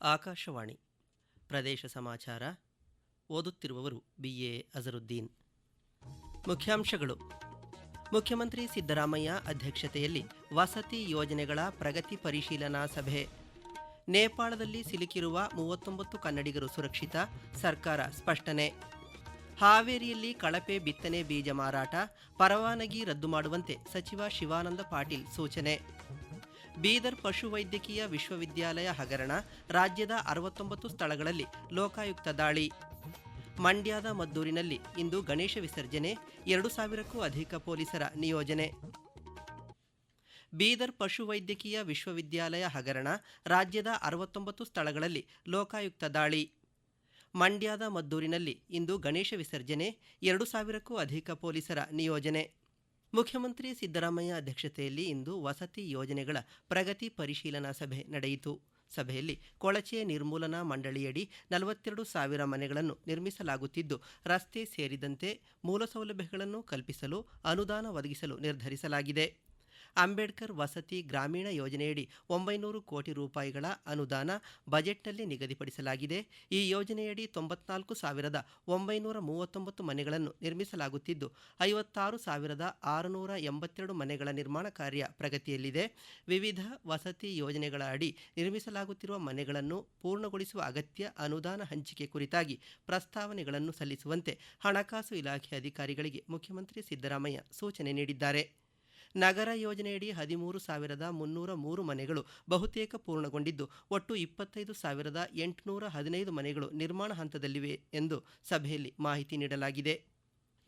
ಆಕಾಶವಾಣಿ. ಪ್ರದೇಶ ಸಮಾಚಾರ. ಓದುತ್ತಿರುವವರು B. A. Azharuddin. ಮುಖ್ಯಾಂಶಗಳು. ಮುಖ್ಯಮಂತ್ರಿ ಸಿದ್ದರಾಮಯ್ಯ ಅಧ್ಯಕ್ಷತೆಯಲ್ಲಿ ವಸತಿ ಯೋಜನೆಗಳ ಪ್ರಗತಿ ಪರಿಶೀಲನಾ ಸಭೆ. ನೇಪಾಳದಲ್ಲಿ ಸಿಲುಕಿರುವ ಮೂವತ್ತೊಂಬತ್ತು ಕನ್ನಡಿಗರು ಸುರಕ್ಷಿತ, ಸರ್ಕಾರ ಸ್ಪಷ್ಟನೆ. ಹಾವೇರಿಯಲ್ಲಿ ಕಳಪೆ ಬಿತ್ತನೆ ಬೀಜ ಮಾರಾಟ, ಪರವಾನಗಿ ರದ್ದು ಮಾಡುವಂತೆ ಸಚಿವ ಶಿವಾನಂದ ಪಾಟೀಲ್ ಸೂಚನೆ. ಬೀದರ್ ಪಶುವೈದ್ಯಕೀಯ ವಿಶ್ವವಿದ್ಯಾಲಯ ಹಗರಣ, ರಾಜ್ಯದ ಅರವತ್ತೊಂಬತ್ತು ಸ್ಥಳಗಳಲ್ಲಿ ಲೋಕಾಯುಕ್ತ ದಾಳಿ. ಮಂಡ್ಯದ ಮದ್ದೂರಿನಲ್ಲಿ ಇಂದು ಗಣೇಶ ವಿಸರ್ಜನೆ, ಎರಡು ಸಾವಿರಕ್ಕೂ ಅಧಿಕ ಪೊಲೀಸರ ನಿಯೋಜನೆ. ಬೀದರ್ ಪಶುವೈದ್ಯಕೀಯ ವಿಶ್ವವಿದ್ಯಾಲಯ ಹಗರಣ, ರಾಜ್ಯದ ಅರವತ್ತೊಂಬತ್ತು ಸ್ಥಳಗಳಲ್ಲಿ ಲೋಕಾಯುಕ್ತ ದಾಳಿ. ಮಂಡ್ಯದ ಮದ್ದೂರಿನಲ್ಲಿ ಇಂದು ಗಣೇಶ ವಿಸರ್ಜನೆ, ಎರಡು ಸಾವಿರಕ್ಕೂ ಅಧಿಕ ಪೊಲೀಸರ ನಿಯೋಜನೆ. ಮುಖ್ಯಮಂತ್ರಿ ಸಿದ್ದರಾಮಯ್ಯ ಅಧ್ಯಕ್ಷತೆಯಲ್ಲಿ ಇಂದು ವಸತಿ ಯೋಜನೆಗಳ ಪ್ರಗತಿ ಪರಿಶೀಲನಾ ಸಭೆ ನಡೆಯಿತು. ಸಭೆಯಲ್ಲಿ ಕೊಳಚೆ ನಿರ್ಮೂಲನಾ ಮಂಡಳಿಯಡಿ ನಲವತ್ತೆರಡು ಸಾವಿರ ಮನೆಗಳನ್ನು ನಿರ್ಮಿಸಲಾಗುತ್ತಿದ್ದು, ರಸ್ತೆ ಸೇರಿದಂತೆ ಮೂಲಸೌಲಭ್ಯಗಳನ್ನು ಕಲ್ಪಿಸಲು ಅನುದಾನ ಒದಗಿಸಲು ನಿರ್ಧರಿಸಲಾಗಿದೆ. ಅಂಬೇಡ್ಕರ್ ವಸತಿ ಗ್ರಾಮೀಣ ಯೋಜನೆಯಡಿ ಒಂಬೈನೂರು ಕೋಟಿ ರೂಪಾಯಿಗಳ ಅನುದಾನ ಬಜೆಟ್ನಲ್ಲಿ ನಿಗದಿಪಡಿಸಲಾಗಿದೆ. ಈ ಯೋಜನೆಯಡಿ ತೊಂಬತ್ನಾಲ್ಕು ಸಾವಿರದ ಒಂಬೈನೂರ ಮೂವತ್ತೊಂಬತ್ತು ಮನೆಗಳನ್ನು ನಿರ್ಮಿಸಲಾಗುತ್ತಿದ್ದು, ಐವತ್ತಾರು ಸಾವಿರದ ಆರುನೂರ ಎಂಬತ್ತೆರಡು ಮನೆಗಳ ನಿರ್ಮಾಣ ಕಾರ್ಯ ಪ್ರಗತಿಯಲ್ಲಿದೆ. ವಿವಿಧ ವಸತಿ ಯೋಜನೆಗಳ ಅಡಿ ನಿರ್ಮಿಸಲಾಗುತ್ತಿರುವ ಮನೆಗಳನ್ನು ಪೂರ್ಣಗೊಳಿಸುವ ಅಗತ್ಯ ಅನುದಾನ ಹಂಚಿಕೆ ಕುರಿತಾಗಿ ಪ್ರಸ್ತಾವನೆಗಳನ್ನು ಸಲ್ಲಿಸುವಂತೆ ಹಣಕಾಸು ಇಲಾಖೆ ಅಧಿಕಾರಿಗಳಿಗೆ ಮುಖ್ಯಮಂತ್ರಿ ಸಿದ್ದರಾಮಯ್ಯ ಸೂಚನೆ ನೀಡಿದ್ದಾರೆ. ನಗರ ಯೋಜನೆಯಡಿ ಹದಿಮೂರು ಸಾವಿರದ ಮುನ್ನೂರ ಮೂರು ಮನೆಗಳು ಬಹುತೇಕ ಪೂರ್ಣಗೊಂಡಿದ್ದು, ಒಟ್ಟು ಇಪ್ಪತ್ತೈದು ಸಾವಿರದ ಎಂಟುನೂರ ಹದಿನೈದು ಮನೆಗಳು ನಿರ್ಮಾಣ ಹಂತದಲ್ಲಿವೆ ಎಂದು ಸಭೆಯಲ್ಲಿ ಮಾಹಿತಿ ನೀಡಲಾಗಿದೆ.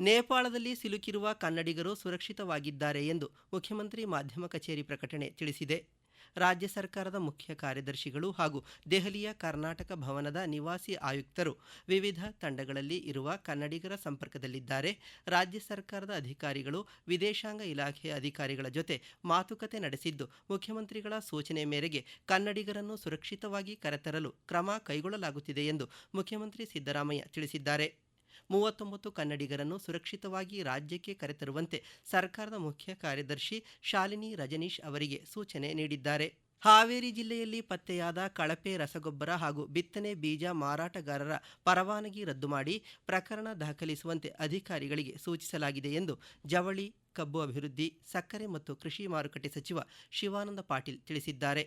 ನೇಪಾಳದಲ್ಲಿ ಸಿಲುಕಿರುವ ಕನ್ನಡಿಗರು ಸುರಕ್ಷಿತವಾಗಿದ್ದಾರೆ ಎಂದು ಮುಖ್ಯಮಂತ್ರಿ ಮಾಧ್ಯಮ ಕಚೇರಿ ಪ್ರಕಟಣೆ ತಿಳಿಸಿದೆ. ರಾಜ್ಯ ಸರ್ಕಾರದ ಮುಖ್ಯ ಕಾರ್ಯದರ್ಶಿಗಳು ಹಾಗೂ ದೆಹಲಿಯ ಕರ್ನಾಟಕ ಭವನದ ನಿವಾಸಿ ಆಯುಕ್ತರು ವಿವಿಧ ತಂಡಗಳಲ್ಲಿ ಇರುವ ಕನ್ನಡಿಗರ ಸಂಪರ್ಕದಲ್ಲಿದ್ದಾರೆ. ರಾಜ್ಯ ಸರ್ಕಾರದ ಅಧಿಕಾರಿಗಳು, ವಿದೇಶಾಂಗ ಇಲಾಖೆಯ ಅಧಿಕಾರಿಗಳ ಜೊತೆ ಮಾತುಕತೆ ನಡೆಸಿದ್ದು, ಮುಖ್ಯಮಂತ್ರಿಗಳ ಸೂಚನೆ ಮೇರೆಗೆ ಕನ್ನಡಿಗರನ್ನು ಸುರಕ್ಷಿತವಾಗಿ ಕರೆತರಲು ಕ್ರಮ ಕೈಗೊಳ್ಳಲಾಗುತ್ತಿದೆ ಎಂದು ಮುಖ್ಯಮಂತ್ರಿ ಸಿದ್ದರಾಮಯ್ಯ ತಿಳಿಸಿದ್ದಾರೆ. ಮೂವತ್ತೊಂಬತ್ತು ಕನ್ನಡಿಗರನ್ನು ಸುರಕ್ಷಿತವಾಗಿ ರಾಜ್ಯಕ್ಕೆ ಕರೆತರುವಂತೆ ಸರ್ಕಾರದ ಮುಖ್ಯ ಕಾರ್ಯದರ್ಶಿ ಶಾಲಿನಿ ರಜನೀಶ್ ಅವರಿಗೆ ಸೂಚನೆ ನೀಡಿದ್ದಾರೆ. ಹಾವೇರಿ ಜಿಲ್ಲೆಯಲ್ಲಿ ಪತ್ತೆಯಾದ ಕಳಪೆ ರಸಗೊಬ್ಬರ ಹಾಗೂ ಬಿತ್ತನೆ ಬೀಜ ಮಾರಾಟಗಾರರ ಪರವಾನಗಿ ರದ್ದು ಮಾಡಿ ಪ್ರಕರಣ ದಾಖಲಿಸುವಂತೆ ಅಧಿಕಾರಿಗಳಿಗೆ ಸೂಚಿಸಲಾಗಿದೆ ಎಂದು ಜವಳಿ ಕಬ್ಬು ಅಭಿವೃದ್ಧಿ, ಸಕ್ಕರೆ ಮತ್ತು ಕೃಷಿ ಮಾರುಕಟ್ಟೆ ಸಚಿವ ಶಿವಾನಂದ ಪಾಟೀಲ್ ತಿಳಿಸಿದ್ದಾರೆ.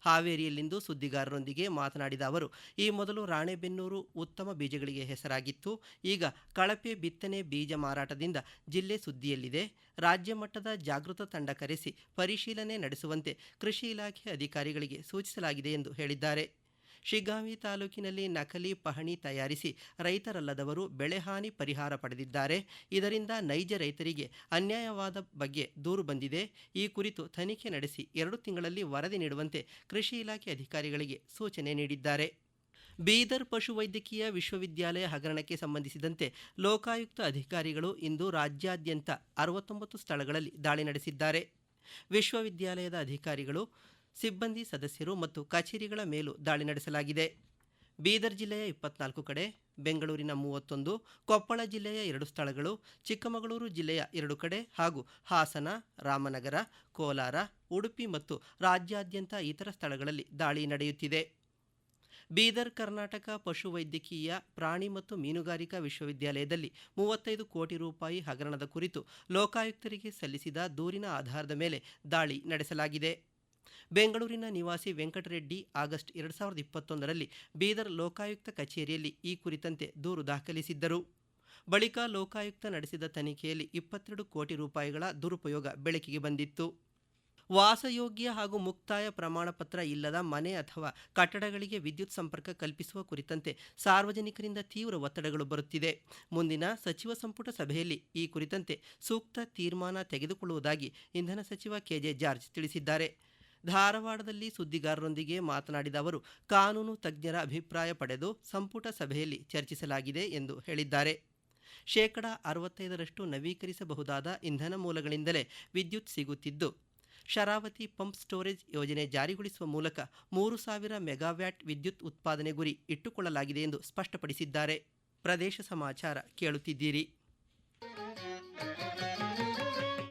ಹಾವೇರಿಯಲ್ಲಿಂದು ಸುದ್ದಿಗಾರರೊಂದಿಗೆ ಮಾತನಾಡಿದ ಅವರು, ಈ ಮೊದಲು ರಾಣೆಬೆನ್ನೂರು ಉತ್ತಮ ಬೀಜಗಳಿಗೆ ಹೆಸರಾಗಿತ್ತು. ಈಗ ಕಳಪೆ ಬಿತ್ತನೆ ಬೀಜ ಮಾರಾಟದಿಂದ ಜಿಲ್ಲೆ ಸುದ್ದಿಯಲ್ಲಿದೆ. ರಾಜ್ಯ ಮಟ್ಟದ ಜಾಗೃತ ತಂಡ ಕರೆಸಿ ಪರಿಶೀಲನೆ ನಡೆಸುವಂತೆ ಕೃಷಿ ಇಲಾಖೆ ಅಧಿಕಾರಿಗಳಿಗೆ ಸೂಚಿಸಲಾಗಿದೆ ಎಂದು ಹೇಳಿದ್ದಾರೆ. ಶಿಗ್ಗಾಂವಿ ತಾಲೂಕಿನಲ್ಲಿ ನಕಲಿ ಪಹಣಿ ತಯಾರಿಸಿ ರೈತರಲ್ಲದವರು ಬೆಳೆಹಾನಿ ಪರಿಹಾರ ಪಡೆದಿದ್ದಾರೆ. ಇದರಿಂದ ನೈಜ ರೈತರಿಗೆ ಅನ್ಯಾಯವಾದ ಬಗ್ಗೆ ದೂರು ಬಂದಿದೆ. ಈ ಕುರಿತು ತನಿಖೆ ನಡೆಸಿ ಎರಡು ತಿಂಗಳಲ್ಲಿ ವರದಿ ನೀಡುವಂತೆ ಕೃಷಿ ಇಲಾಖೆ ಅಧಿಕಾರಿಗಳಿಗೆ ಸೂಚನೆ ನೀಡಿದ್ದಾರೆ. ಬೀದರ್ ಪಶುವೈದ್ಯಕೀಯ ವಿಶ್ವವಿದ್ಯಾಲಯ ಹಗರಣಕ್ಕೆ ಸಂಬಂಧಿಸಿದಂತೆ ಲೋಕಾಯುಕ್ತ ಅಧಿಕಾರಿಗಳು ಇಂದು ರಾಜ್ಯಾದ್ಯಂತ ಅರವತ್ತೊಂಬತ್ತು ಸ್ಥಳಗಳಲ್ಲಿ ದಾಳಿ ನಡೆಸಿದ್ದಾರೆ. ವಿಶ್ವವಿದ್ಯಾಲಯದ ಅಧಿಕಾರಿಗಳು ಸಿಬ್ಬಂದಿ ಸದಸ್ಯರು ಮತ್ತು ಕಚೇರಿಗಳ ಮೇಲೂ ದಾಳಿ ನಡೆಸಲಾಗಿದೆ. ಬೀದರ್ ಜಿಲ್ಲೆಯ ಇಪ್ಪತ್ನಾಲ್ಕು ಕಡೆ, ಬೆಂಗಳೂರಿನ ಮೂವತ್ತೊಂದು, ಕೊಪ್ಪಳ ಜಿಲ್ಲೆಯ ಎರಡು ಸ್ಥಳಗಳು, ಚಿಕ್ಕಮಗಳೂರು ಜಿಲ್ಲೆಯ ಎರಡು ಕಡೆ ಹಾಗೂ ಹಾಸನ, ರಾಮನಗರ, ಕೋಲಾರ, ಉಡುಪಿ ಮತ್ತು ರಾಜ್ಯಾದ್ಯಂತ ಇತರ ಸ್ಥಳಗಳಲ್ಲಿ ದಾಳಿ ನಡೆಯುತ್ತಿದೆ. ಬೀದರ್ ಕರ್ನಾಟಕ ಪಶುವೈದ್ಯಕೀಯ ಪ್ರಾಣಿ ಮತ್ತು ಮೀನುಗಾರಿಕಾ ವಿಶ್ವವಿದ್ಯಾಲಯದಲ್ಲಿ ಮೂವತ್ತೈದು ಕೋಟಿ ರೂಪಾಯಿ ಹಗರಣದ ಕುರಿತು ಲೋಕಾಯುಕ್ತರಿಗೆ ಸಲ್ಲಿಸಿದ ದೂರಿನ ಆಧಾರದ ಮೇಲೆ ದಾಳಿ ನಡೆಸಲಾಗಿದೆ. ಬೆಂಗಳೂರಿನ ನಿವಾಸಿ ವೆಂಕಟರೆಡ್ಡಿ ಆಗಸ್ಟ್ ಎರಡು ಸಾವಿರದ ಇಪ್ಪತ್ತೊಂದರಲ್ಲಿ ಬೀದರ್ ಲೋಕಾಯುಕ್ತ ಕಚೇರಿಯಲ್ಲಿ ಈ ಕುರಿತಂತೆ ದೂರು ದಾಖಲಿಸಿದ್ದರು. ಬಳಿಕ ಲೋಕಾಯುಕ್ತ ನಡೆಸಿದ ತನಿಖೆಯಲ್ಲಿ ಇಪ್ಪತ್ತೆರಡು ಕೋಟಿ ರೂಪಾಯಿಗಳ ದುರುಪಯೋಗ ಬೆಳಕಿಗೆ ಬಂದಿತ್ತು. ವಾಸಯೋಗ್ಯ ಹಾಗೂ ಮುಕ್ತಾಯ ಪ್ರಮಾಣ ಪತ್ರ ಇಲ್ಲದ ಮನೆ ಅಥವಾ ಕಟ್ಟಡಗಳಿಗೆ ವಿದ್ಯುತ್ ಸಂಪರ್ಕ ಕಲ್ಪಿಸುವ ಕುರಿತಂತೆ ಸಾರ್ವಜನಿಕರಿಂದ ತೀವ್ರ ಒತ್ತಡಗಳು ಬರುತ್ತಿದೆ. ಮುಂದಿನ ಸಚಿವ ಸಂಪುಟ ಸಭೆಯಲ್ಲಿ ಈ ಕುರಿತಂತೆ ಸೂಕ್ತ ತೀರ್ಮಾನ ತೆಗೆದುಕೊಳ್ಳುವುದಾಗಿ ಇಂಧನ ಸಚಿವ ಕೆಜೆ ಜಾರ್ಜ್ ತಿಳಿಸಿದ್ದಾರೆ. ಧಾರವಾಡದಲ್ಲಿ ಸುದ್ದಿಗಾರರೊಂದಿಗೆ ಮಾತನಾಡಿದ ಅವರು, ಕಾನೂನು ತಜ್ಞರ ಅಭಿಪ್ರಾಯ ಪಡೆದು ಸಂಪುಟ ಸಭೆಯಲ್ಲಿ ಚರ್ಚಿಸಲಾಗಿದೆ ಎಂದು ಹೇಳಿದ್ದಾರೆ. ಶೇಕಡ ಅರವತ್ತೈದರಷ್ಟು ನವೀಕರಿಸಬಹುದಾದ ಇಂಧನ ಮೂಲಗಳಿಂದಲೇ ವಿದ್ಯುತ್ ಸಿಗುತ್ತಿದ್ದು, ಶರಾವತಿ ಪಂಪ್ ಸ್ಟೋರೇಜ್ ಯೋಜನೆ ಜಾರಿಗೊಳಿಸುವ ಮೂಲಕ ಮೂರು ಸಾವಿರ ಮೆಗಾವ್ಯಾಟ್ ವಿದ್ಯುತ್ ಉತ್ಪಾದನೆ ಗುರಿ ಇಟ್ಟುಕೊಳ್ಳಲಾಗಿದೆ ಎಂದು ಸ್ಪಷ್ಟಪಡಿಸಿದ್ದಾರೆ. ಪ್ರದೇಶ ಸಮಾಚಾರ ಕೇಳುತ್ತಿದ್ದೀರಿ.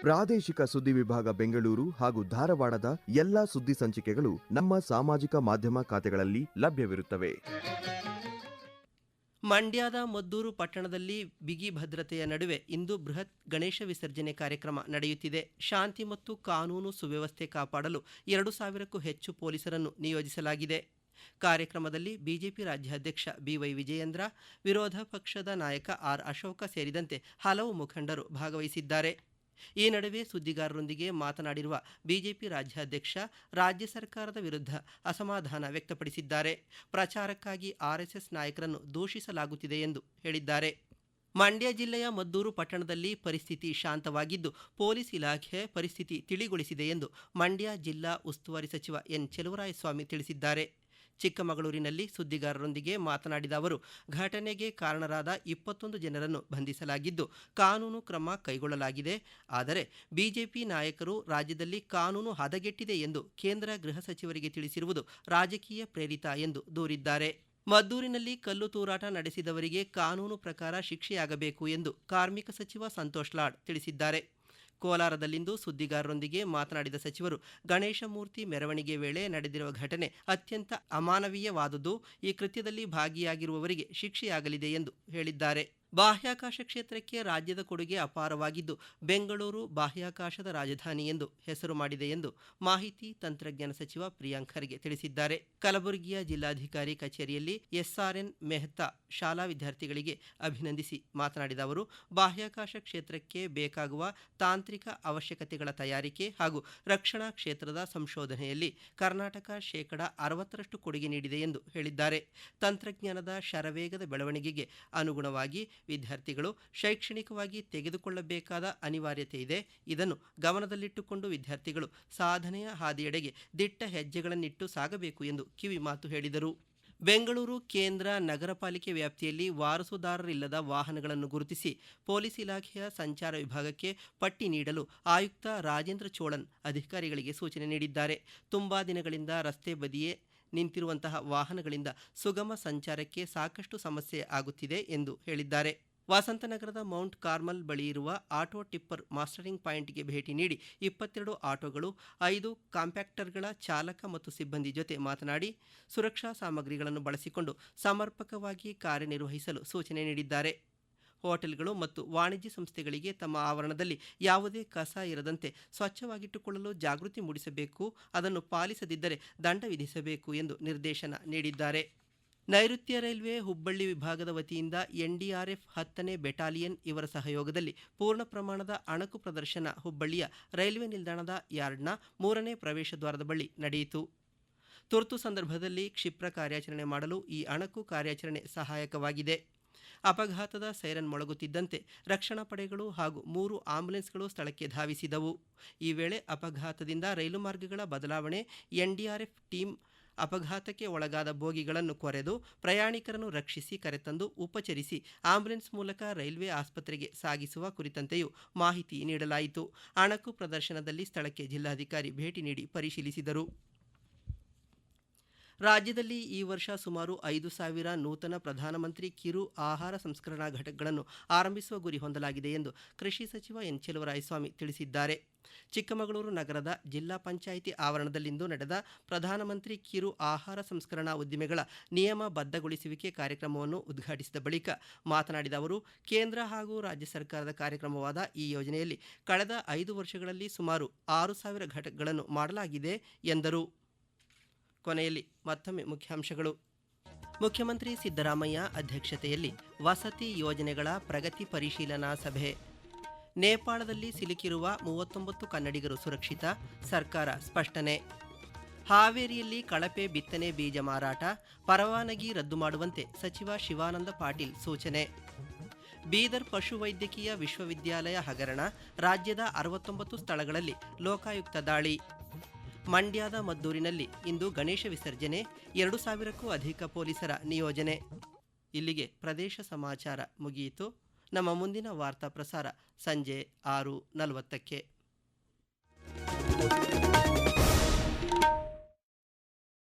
ಪ್ರಾದೇಶಿಕ ಸುದ್ದಿ ವಿಭಾಗ ಬೆಂಗಳೂರು ಹಾಗೂ ಧಾರವಾಡದ ಎಲ್ಲಾ ಸುದ್ದಿ ಸಂಚಿಕೆಗಳು ನಮ್ಮ ಸಾಮಾಜಿಕ ಮಾಧ್ಯಮ ಖಾತೆಗಳಲ್ಲಿ ಲಭ್ಯವಿರುತ್ತವೆ. ಮಂಡ್ಯದ ಮದ್ದೂರು ಪಟ್ಟಣದಲ್ಲಿ ಬಿಗಿ ಭದ್ರತೆಯ ನಡುವೆ ಇಂದು ಬೃಹತ್ ಗಣೇಶ ವಿಸರ್ಜನೆ ಕಾರ್ಯಕ್ರಮ ನಡೆಯುತ್ತಿದೆ. ಶಾಂತಿ ಮತ್ತು ಕಾನೂನು ಸುವ್ಯವಸ್ಥೆ ಕಾಪಾಡಲು ಎರಡು ಸಾವಿರಕ್ಕೂ ಹೆಚ್ಚು ಪೊಲೀಸರನ್ನು ನಿಯೋಜಿಸಲಾಗಿದೆ. ಕಾರ್ಯಕ್ರಮದಲ್ಲಿ ಬಿಜೆಪಿ ರಾಜ್ಯಾಧ್ಯಕ್ಷ ಬಿವೈ ವಿಜಯೇಂದ್ರ, ವಿರೋಧ ಪಕ್ಷದ ನಾಯಕ ಆರ್ ಅಶೋಕ ಸೇರಿದಂತೆ ಹಲವು ಮುಖಂಡರು ಭಾಗವಹಿಸಿದ್ದಾರೆ. ಈ ನಡುವೆ ಸುದ್ದಿಗಾರರೊಂದಿಗೆ ಮಾತನಾಡಿರುವ ಬಿಜೆಪಿ ರಾಜ್ಯಾಧ್ಯಕ್ಷ ರಾಜ್ಯ ಸರ್ಕಾರದ ವಿರುದ್ಧ ಅಸಮಾಧಾನ ವ್ಯಕ್ತಪಡಿಸಿದ್ದಾರೆ. ಪ್ರಚಾರಕ್ಕಾಗಿ ಆರ್ಎಸ್ಎಸ್ ನಾಯಕರನ್ನು ದೂಷಿಸಲಾಗುತ್ತಿದೆ ಎಂದು ಹೇಳಿದ್ದಾರೆ. ಮಂಡ್ಯ ಜಿಲ್ಲೆಯ ಮದ್ದೂರು ಪಟ್ಟಣದಲ್ಲಿ ಪರಿಸ್ಥಿತಿ ಶಾಂತವಾಗಿದ್ದು, ಪೊಲೀಸ್ ಇಲಾಖೆ ಪರಿಸ್ಥಿತಿ ತಿಳಿಗೊಳಿಸಿದೆ ಎಂದು ಮಂಡ್ಯ ಜಿಲ್ಲಾ ಉಸ್ತುವಾರಿ ಸಚಿವ ಎನ್. ಚೆಲುವರಾಯಸ್ವಾಮಿ ತಿಳಿಸಿದ್ದಾರೆ. ಚಿಕ್ಕಮಗಳೂರಿನಲ್ಲಿ ಸುದ್ದಿಗಾರರೊಂದಿಗೆ ಮಾತನಾಡಿದ ಅವರು, ಘಟನೆಗೆ ಕಾರಣರಾದ ಇಪ್ಪತ್ತೊಂದು ಜನರನ್ನು ಬಂಧಿಸಲಾಗಿದ್ದು ಕಾನೂನು ಕ್ರಮ ಕೈಗೊಳ್ಳಲಾಗಿದೆ. ಆದರೆ ಬಿಜೆಪಿ ನಾಯಕರು ರಾಜ್ಯದಲ್ಲಿ ಕಾನೂನು ಹದಗೆಟ್ಟಿದೆ ಎಂದು ಕೇಂದ್ರ ಗೃಹ ಸಚಿವರಿಗೆ ತಿಳಿಸಿರುವುದು ರಾಜಕೀಯ ಪ್ರೇರಿತ ಎಂದು ದೂರಿದ್ದಾರೆ. ಮದ್ದೂರಿನಲ್ಲಿ ಕಲ್ಲು ತೂರಾಟ ನಡೆಸಿದವರಿಗೆ ಕಾನೂನು ಪ್ರಕಾರ ಶಿಕ್ಷೆಯಾಗಬೇಕು ಎಂದು ಕಾರ್ಮಿಕ ಸಚಿವ ಸಂತೋಷ್ ಲಾಡ್ ತಿಳಿಸಿದ್ದಾರೆ. ಕೋಲಾರದಲ್ಲಿಂದು ಸುದ್ದಿಗಾರರೊಂದಿಗೆ ಮಾತನಾಡಿದ ಸಚಿವರು, ಗಣೇಶ ಮೂರ್ತಿ ಮೆರವಣಿಗೆ ವೇಳೆ ನಡೆದಿರುವ ಘಟನೆ ಅತ್ಯಂತ ಅಮಾನವೀಯವಾದುದು, ಈ ಕೃತ್ಯದಲ್ಲಿ ಭಾಗಿಯಾಗಿರುವವರಿಗೆ ಶಿಕ್ಷೆಯಾಗಲಿದೆ ಎಂದು ಹೇಳಿದ್ದಾರೆ. ಬಾಹ್ಯಾಕಾಶ ಕ್ಷೇತ್ರಕ್ಕೆ ರಾಜ್ಯದ ಕೊಡುಗೆ ಅಪಾರವಾಗಿದ್ದು, ಬೆಂಗಳೂರು ಬಾಹ್ಯಾಕಾಶದ ರಾಜಧಾನಿ ಎಂದು ಹೆಸರು ಮಾಡಿದೆ ಎಂದು ಮಾಹಿತಿ ತಂತ್ರಜ್ಞಾನ ಸಚಿವ ಪ್ರಿಯಾಂಕ್ ಖರ್ಗೆ ತಿಳಿಸಿದ್ದಾರೆ. ಕಲಬುರಗಿಯ ಜಿಲ್ಲಾಧಿಕಾರಿ ಕಚೇರಿಯಲ್ಲಿ ಎಸ್ಆರ್ಎನ್ ಮೆಹ್ತಾ ಶಾಲಾ ವಿದ್ಯಾರ್ಥಿಗಳಿಗೆ ಅಭಿನಂದಿಸಿ ಮಾತನಾಡಿದ ಅವರು, ಬಾಹ್ಯಾಕಾಶ ಕ್ಷೇತ್ರಕ್ಕೆ ಬೇಕಾಗುವ ತಾಂತ್ರಿಕ ಅವಶ್ಯಕತೆಗಳ ತಯಾರಿಕೆ ಹಾಗೂ ರಕ್ಷಣಾ ಕ್ಷೇತ್ರದ ಸಂಶೋಧನೆಯಲ್ಲಿ ಕರ್ನಾಟಕ ಶೇಕಡ ಅರವತ್ತರಷ್ಟು ಕೊಡುಗೆ ನೀಡಿದೆ ಎಂದು ಹೇಳಿದ್ದಾರೆ. ತಂತ್ರಜ್ಞಾನದ ಶರವೇಗದ ಬೆಳವಣಿಗೆಗೆ ಅನುಗುಣವಾಗಿ ವಿದ್ಯಾರ್ಥಿಗಳು ಶೈಕ್ಷಣಿಕವಾಗಿ ತೆಗೆದುಕೊಳ್ಳಬೇಕಾದ ಅನಿವಾರ್ಯತೆ ಇದೆ. ಇದನ್ನು ಗಮನದಲ್ಲಿಟ್ಟುಕೊಂಡು ವಿದ್ಯಾರ್ಥಿಗಳು ಸಾಧನೆಯ ಹಾದಿಯೆಡೆಗೆ ದಿಟ್ಟ ಹೆಜ್ಜೆಗಳನ್ನಿಟ್ಟು ಸಾಗಬೇಕು ಎಂದು ಕಿವಿ ಮಾತು ಹೇಳಿದರು. ಬೆಂಗಳೂರು ಕೇಂದ್ರ ನಗರ ಪಾಲಿಕೆ ವ್ಯಾಪ್ತಿಯಲ್ಲಿ ವಾರಸುದಾರರಿಲ್ಲದ ವಾಹನಗಳನ್ನು ಗುರುತಿಸಿ ಪೊಲೀಸ್ ಇಲಾಖೆಯ ಸಂಚಾರ ವಿಭಾಗಕ್ಕೆ ಪಟ್ಟಿ ನೀಡಲು ಆಯುಕ್ತ ರಾಜೇಂದ್ರ ಚೋಳನ್ ಅಧಿಕಾರಿಗಳಿಗೆ ಸೂಚನೆ ನೀಡಿದ್ದಾರೆ. ತುಂಬಾ ದಿನಗಳಿಂದ ರಸ್ತೆ ಬದಿಯೇ ನಿಂತಿರುವಂತಹ ವಾಹನಗಳಿಂದ ಸುಗಮ ಸಂಚಾರಕ್ಕೆ ಸಾಕಷ್ಟು ಸಮಸ್ಯೆ ಆಗುತ್ತಿದೆ ಎಂದು ಹೇಳಿದ್ದಾರೆ. ವಸಂತನಗರದ ಮೌಂಟ್ ಕಾರ್ಮಲ್ ಬಳಿ ಇರುವ ಆಟೋ ಟಿಪ್ಪರ್ ಮಾಸ್ಟರಿಂಗ್ ಪಾಯಿಂಟ್ಗೆ ಭೇಟಿ ನೀಡಿ ಇಪ್ಪತ್ತೆರಡು ಆಟೋಗಳು, ಐದು ಕಾಂಪ್ಯಾಕ್ಟರ್ಗಳ ಚಾಲಕ ಮತ್ತು ಸಿಬ್ಬಂದಿ ಜೊತೆ ಮಾತನಾಡಿ ಸುರಕ್ಷಾ ಸಾಮಗ್ರಿಗಳನ್ನು ಬಳಸಿಕೊಂಡು ಸಮರ್ಪಕವಾಗಿ ಕಾರ್ಯನಿರ್ವಹಿಸಲು ಸೂಚನೆ ನೀಡಿದ್ದಾರೆ. ಹೋಟೆಲ್ಗಳು ಮತ್ತು ವಾಣಿಜ್ಯ ಸಂಸ್ಥೆಗಳಿಗೆ ತಮ್ಮ ಆವರಣದಲ್ಲಿ ಯಾವುದೇ ಕಸ ಇರದಂತೆ ಸ್ವಚ್ಛವಾಗಿಟ್ಟುಕೊಳ್ಳಲು ಜಾಗೃತಿ ಮೂಡಿಸಬೇಕು, ಅದನ್ನು ಪಾಲಿಸದಿದ್ದರೆ ದಂಡ ವಿಧಿಸಬೇಕು ಎಂದು ನಿರ್ದೇಶನ ನೀಡಿದ್ದಾರೆ. ನೈಋತ್ಯ ರೈಲ್ವೆ ಹುಬ್ಬಳ್ಳಿ ವಿಭಾಗದ ವತಿಯಿಂದ ಎನ್ಡಿಆರ್ಎಫ್ ಹತ್ತನೇ ಬೆಟಾಲಿಯನ್ ಇವರ ಸಹಯೋಗದಲ್ಲಿ ಪೂರ್ಣ ಪ್ರಮಾಣದ ಅಣಕು ಪ್ರದರ್ಶನ ಹುಬ್ಬಳ್ಳಿಯ ರೈಲ್ವೆ ನಿಲ್ದಾಣದ ಯಾರ್ಡ್ನ ಮೂರನೇ ಪ್ರವೇಶ ದ್ವಾರದ ಬಳಿ ನಡೆಯಿತು. ತುರ್ತು ಸಂದರ್ಭದಲ್ಲಿ ಕ್ಷಿಪ್ರ ಕಾರ್ಯಾಚರಣೆ ಮಾಡಲು ಈ ಅಣಕು ಕಾರ್ಯಾಚರಣೆ ಸಹಾಯಕವಾಗಿದೆ. ಅಪಘಾತದ ಸೈರನ್ ಮೊಳಗುತ್ತಿದ್ದಂತೆ ರಕ್ಷಣಾ ಪಡೆಗಳು ಹಾಗೂ ಮೂರು ಆಂಬ್ಯುಲೆನ್ಸ್ಗಳು ಸ್ಥಳಕ್ಕೆ ಧಾವಿಸಿದವು. ಈ ವೇಳೆ ಅಪಘಾತದಿಂದ ರೈಲು ಮಾರ್ಗಗಳ ಬದಲಾವಣೆ, ಎನ್ಡಿಆರ್ಎಫ್ ಟೀಮ್ ಅಪಘಾತಕ್ಕೆ ಒಳಗಾದ ಬೋಗಿಗಳನ್ನು ಕೊರೆದು ಪ್ರಯಾಣಿಕರನ್ನು ರಕ್ಷಿಸಿ ಕರೆತಂದು ಉಪಚರಿಸಿ ಆಂಬ್ಯುಲೆನ್ಸ್ ಮೂಲಕ ರೈಲ್ವೆ ಆಸ್ಪತ್ರೆಗೆ ಸಾಗಿಸುವ ಕುರಿತಂತೆಯೂ ಮಾಹಿತಿ ನೀಡಲಾಯಿತು. ಅಣಕು ಪ್ರದರ್ಶನದಲ್ಲಿ ಸ್ಥಳಕ್ಕೆ ಜಿಲ್ಲಾಧಿಕಾರಿ ಭೇಟಿ ನೀಡಿ ಪರಿಶೀಲಿಸಿದರು. ರಾಜ್ಯದಲ್ಲಿ ಈ ವರ್ಷ ಸುಮಾರು ಐದು ಸಾವಿರ ನೂತನ ಪ್ರಧಾನಮಂತ್ರಿ ಕಿರು ಆಹಾರ ಸಂಸ್ಕರಣಾ ಘಟಕಗಳನ್ನು ಆರಂಭಿಸುವ ಗುರಿ ಹೊಂದಲಾಗಿದೆ ಎಂದು ಕೃಷಿ ಸಚಿವ ಎನ್ ಚೆಲುವರಾಯಸ್ವಾಮಿ ತಿಳಿಸಿದ್ದಾರೆ. ಚಿಕ್ಕಮಗಳೂರು ನಗರದ ಜಿಲ್ಲಾ ಪಂಚಾಯಿತಿ ಆವರಣದಲ್ಲಿಂದು ನಡೆದ ಪ್ರಧಾನಮಂತ್ರಿ ಕಿರು ಆಹಾರ ಸಂಸ್ಕರಣಾ ಉದ್ದಿಮೆಗಳ ನಿಯಮ ಬದ್ಧಗೊಳಿಸುವಿಕೆ ಕಾರ್ಯಕ್ರಮವನ್ನು ಉದ್ಘಾಟಿಸಿದ ಬಳಿಕ ಮಾತನಾಡಿದ ಅವರು, ಕೇಂದ್ರ ಹಾಗೂ ರಾಜ್ಯ ಸರ್ಕಾರದ ಕಾರ್ಯಕ್ರಮವಾದ ಈ ಯೋಜನೆಯಲ್ಲಿ ಕಳೆದ ಐದು ವರ್ಷಗಳಲ್ಲಿ ಸುಮಾರು ಆರು ಸಾವಿರ ಘಟಕಗಳನ್ನು ಮಾಡಲಾಗಿದೆ ಎಂದರು. ಕೊನೆಯಲ್ಲಿ ಮತ್ತೊಮ್ಮೆ ಮುಖ್ಯಾಂಶಗಳು. ಮುಖ್ಯಮಂತ್ರಿ ಸಿದ್ದರಾಮಯ್ಯ ಅಧ್ಯಕ್ಷತೆಯಲ್ಲಿ ವಸತಿ ಯೋಜನೆಗಳ ಪ್ರಗತಿ ಪರಿಶೀಲನಾ ಸಭೆ. ನೇಪಾಳದಲ್ಲಿ ಸಿಲುಕಿರುವ ಮೂವತ್ತೊಂಬತ್ತು ಕನ್ನಡಿಗರು ಸುರಕ್ಷಿತ, ಸರ್ಕಾರ ಸ್ಪಷ್ಟನೆ. ಹಾವೇರಿಯಲ್ಲಿ ಕಳಪೆ ಬಿತ್ತನೆ ಬೀಜ ಮಾರಾಟ, ಪರವಾನಗಿ ರದ್ದು ಮಾಡುವಂತೆ ಸಚಿವ ಶಿವಾನಂದ ಪಾಟೀಲ್ ಸೂಚನೆ. ಬೀದರ್ ಪಶುವೈದ್ಯಕೀಯ ವಿಶ್ವವಿದ್ಯಾಲಯ ಹಗರಣ, ರಾಜ್ಯದ ಅರವತ್ತೊಂಬತ್ತು ಸ್ಥಳಗಳಲ್ಲಿ ಲೋಕಾಯುಕ್ತ ದಾಳಿ. ಮಂಡ್ಯದ ಮದ್ದೂರಿನಲ್ಲಿ ಇಂದು ಗಣೇಶ ವಿಸರ್ಜನೆ, ಎರಡು ಸಾವಿರಕ್ಕೂ ಅಧಿಕ ಪೊಲೀಸರ ನಿಯೋಜನೆ. ಇಲ್ಲಿಗೆ ಪ್ರದೇಶ ಸಮಾಚಾರ ಮುಗಿಯಿತು. ನಮ್ಮ ಮುಂದಿನ ವಾರ್ತಾ ಪ್ರಸಾರ ಸಂಜೆ ಆರು ನಲವತ್ತಕ್ಕೆ.